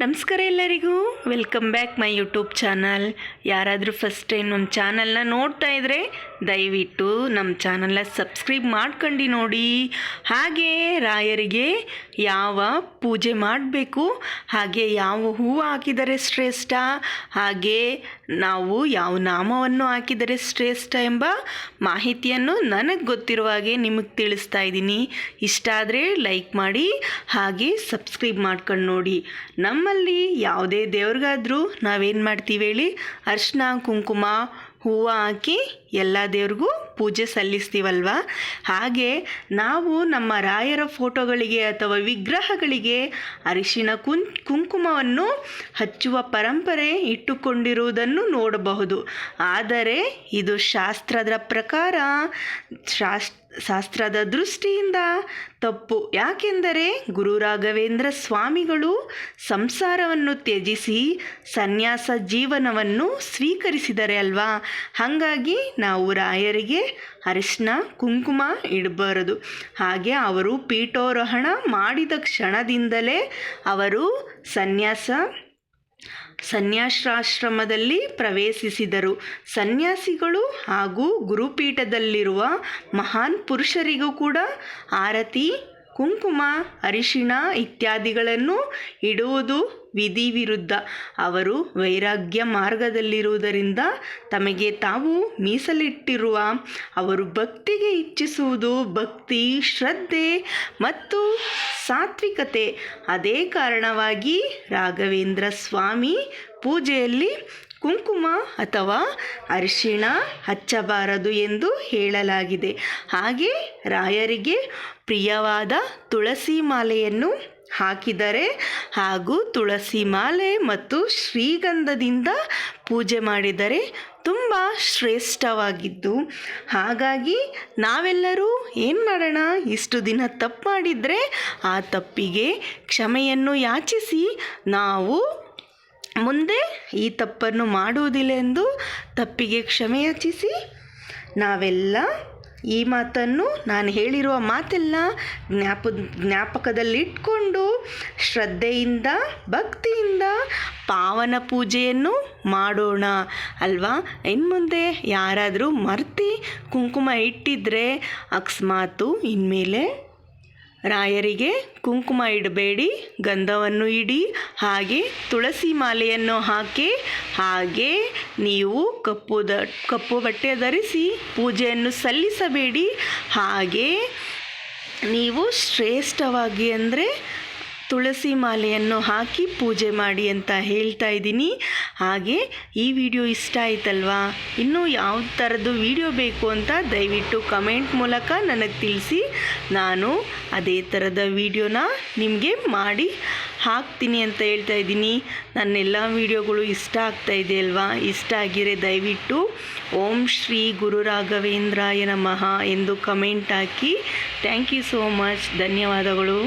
ನಮಸ್ಕಾರ ಎಲ್ಲರಿಗೂ. Welcome back my YouTube channel ಯಾರಾದರೂ ಫಸ್ಟ್ ಟೈಮ್ ನಮ್ಮ ಚಾನಲ್ನ ನೋಡ್ತಾ ಇದ್ದರೆ ದಯವಿಟ್ಟು ನಮ್ಮ ಚಾನಲ್ನ ಸಬ್ಸ್ಕ್ರೈಬ್ ಮಾಡ್ಕೊಂಡು ನೋಡಿ. ಹಾಗೆ ರಾಯರಿಗೆ ಯಾವ ಪೂಜೆ ಮಾಡಬೇಕು, ಹಾಗೆ ಯಾವ ಹೂವು ಹಾಕಿದರೆ ಶ್ರೇಷ್ಠ, ಹಾಗೆ ನಾವು ಯಾವ ನಾಮವನ್ನು ಹಾಕಿದರೆ ಶ್ರೇಷ್ಠ ಎಂಬ ಮಾಹಿತಿಯನ್ನು ನನಗೆ ಗೊತ್ತಿರುವ ಹಾಗೆ ನಿಮಗೆ ತಿಳಿಸ್ತಾ ಇದ್ದೀನಿ. ಇಷ್ಟ ಆದರೆ ಲೈಕ್ ಮಾಡಿ, ಹಾಗೆ ಸಬ್ಸ್ಕ್ರೈಬ್ ಮಾಡ್ಕೊಂಡು ನೋಡಿ. ನಮ್ಮಲ್ಲಿ ಯಾವುದೇ ದೇವ್ರಿಗಾದರೂ ನಾವೇನು ಮಾಡ್ತೀವಿ ಹೇಳಿ ಅರ್ಶಿನ ಕುಂಕುಮ, ಹೂವು ಹಾಕಿ ಎಲ್ಲ ದೇವ್ರಿಗೂ ಪೂಜೆ ಸಲ್ಲಿಸ್ತೀವಲ್ವ? ಹಾಗೆ ನಾವು ನಮ್ಮ ರಾಯರ ಫೋಟೋಗಳಿಗೆ ಅಥವಾ ವಿಗ್ರಹಗಳಿಗೆ ಅರಿಶಿನ ಕುಂ, ಕುಂಕುಮವನ್ನು ಹಚ್ಚುವ ಪರಂಪರೆ ಇಟ್ಟುಕೊಂಡಿರುವುದನ್ನು ನೋಡಬಹುದು. ಆದರೆ ಇದು ಶಾಸ್ತ್ರದ ಪ್ರಕಾರ ಶಾಸ್ ಶಾಸ್ತ್ರದ ದೃಷ್ಟಿಯಿಂದ ತಪ್ಪು. ಯಾಕೆಂದರೆ ಗುರು ರಾಘವೇಂದ್ರ ಸ್ವಾಮಿಗಳು ಸಂಸಾರವನ್ನು ತ್ಯಜಿಸಿ ಸನ್ಯಾಸ ಜೀವನವನ್ನು ಸ್ವೀಕರಿಸಿದರೆ ಅಲ್ವಾ? ಹಾಗಾಗಿ ನಾವು ರಾಯರಿಗೆ ಅರಿಶಿನ, ಕುಂಕುಮ ಇಡಬಾರದು. ಹಾಗೆ ಅವರು ಪೀಠೋರೋಹಣ ಮಾಡಿದ ಕ್ಷಣದಿಂದಲೇ ಅವರು ಸನ್ಯಾಸ ಸನ್ಯಾಸಾಶ್ರಮದಲ್ಲಿ ಪ್ರವೇಶಿಸಿದರು. ಸನ್ಯಾಸಿಗಳು ಹಾಗೂ ಗುರುಪೀಠದಲ್ಲಿರುವ ಮಹಾನ್ ಪುರುಷರಿಗೂ ಕೂಡ ಆರತಿ, ಕುಂಕುಮ, ಅರಿಶಿಣ ಇತ್ಯಾದಿಗಳನ್ನು ಇಡುವುದು ವಿಧಿವಿರುದ್ಧ ಅವರು ವೈರಾಗ್ಯ ಮಾರ್ಗದಲ್ಲಿರುವುದರಿಂದ ತಮಗೆ ತಾವು ಮೀಸಲಿಟ್ಟಿರುವ, ಅವರು ಭಕ್ತಿಗೆ ಇಚ್ಛಿಸುವುದು ಭಕ್ತಿ, ಶ್ರದ್ಧೆ ಮತ್ತು ಸಾತ್ವಿಕತೆ. ಅದೇ ಕಾರಣವಾಗಿ ರಾಘವೇಂದ್ರ ಸ್ವಾಮಿ ಪೂಜೆಯಲ್ಲಿ ಕುಂಕುಮ ಅಥವಾ ಅರಿಶಿಣ ಹಚ್ಚಬಾರದು ಎಂದು ಹೇಳಲಾಗಿದೆ. ಹಾಗೆ ರಾಯರಿಗೆ ಪ್ರಿಯವಾದ ತುಳಸಿ ಮಾಲೆಯನ್ನು ಹಾಕಿದರೆ ಹಾಗೂ ತುಳಸಿ ಮಾಲೆ ಮತ್ತು ಶ್ರೀಗಂಧದಿಂದ ಪೂಜೆ ಮಾಡಿದರೆ ತುಂಬ ಶ್ರೇಷ್ಠವಾಗಿದ್ದು. ಹಾಗಾಗಿ ನಾವೆಲ್ಲರೂ ಏನು ಮಾಡೋಣ? ಇಷ್ಟು ದಿನ ತಪ್ಪು ಮಾಡಿದರೆ ಆ ತಪ್ಪಿಗೆ ಕ್ಷಮೆಯನ್ನು ಯಾಚಿಸಿ ನಾವು ಮುಂದೆ ಈ ತಪ್ಪನ್ನು ಮಾಡುವುದಿಲ್ಲ ಎಂದು ತಪ್ಪಿಗೆ ಕ್ಷಮೆಯಾಚಿಸಿ ನಾವೆಲ್ಲ ಈ ಮಾತನ್ನು ನಾನು ಹೇಳಿರುವ ಮಾತೆಲ್ಲ ಜ್ಞಾಪ ಜ್ಞಾಪಕದಲ್ಲಿಟ್ಕೊಂಡು ಶ್ರದ್ಧೆಯಿಂದ, ಭಕ್ತಿಯಿಂದ ಪಾವನ ಪೂಜೆಯನ್ನು ಮಾಡೋಣ ಅಲ್ವಾ? ಇನ್ನು ಮುಂದೆ ಯಾರಾದರೂ ಮರ್ತಿ ಕುಂಕುಮ ಇಟ್ಟಿದ್ರೆ ಅಕಸ್ಮಾತು ಇನ್ಮೇಲೆ ರಾಯರಿಗೆ ಕುಂಕುಮ ಇಡಬೇಡಿ, ಗಂಧವನ್ನು ಇಡಿ, ಹಾಗೆ ತುಳಸಿ ಮಾಲೆಯನ್ನು ಹಾಕಿ, ಹಾಗೆ ನೀವು ಕಪ್ಪು ದ, ಕಪ್ಪು ಬಟ್ಟೆ ಧರಿಸಿ ಪೂಜೆಯನ್ನು ಸಲ್ಲಿಸಬೇಡಿ. ಹಾಗೆ ನೀವು ಶ್ರೇಷ್ಠವಾಗಿ ಅಂದರೆ ತುಳಸಿ ಮಾಲೆಯನ್ನು ಹಾಕಿ ಪೂಜೆ ಮಾಡಿ ಅಂತ ಹೇಳ್ತಾ ಇದ್ದೀನಿ. ಹಾಗೆ ಈ ವಿಡಿಯೋ ಇಷ್ಟ ಆಯ್ತಲ್ವಾ? ಇನ್ನೂ ಯಾವ ಥರದ್ದು ವಿಡಿಯೋ ಬೇಕು ಅಂತ ದಯವಿಟ್ಟು ಕಮೆಂಟ್ ಮೂಲಕ ನನಗೆ ತಿಳಿಸಿ. ನಾನು ಅದೇ ಥರದ ವಿಡಿಯೋನ ನಿಮಗೆ ಮಾಡಿ ಹಾಕ್ತೀನಿ ಅಂತ ಹೇಳ್ತಾ ಇದ್ದೀನಿ. ನನ್ನೆಲ್ಲ ವಿಡಿಯೋಗಳು ಇಷ್ಟ ಆಗ್ತಾ ಇದೆ ಅಲ್ವಾ? ಇಷ್ಟ ಆಗಿರೆ ದಯವಿಟ್ಟು ಓಂ ಶ್ರೀ ಗುರು ರಾಘವೇಂದ್ರಾಯ ನಮಃ ಎಂದು comment hockey. Thank you so much. ಧನ್ಯವಾದಗಳು.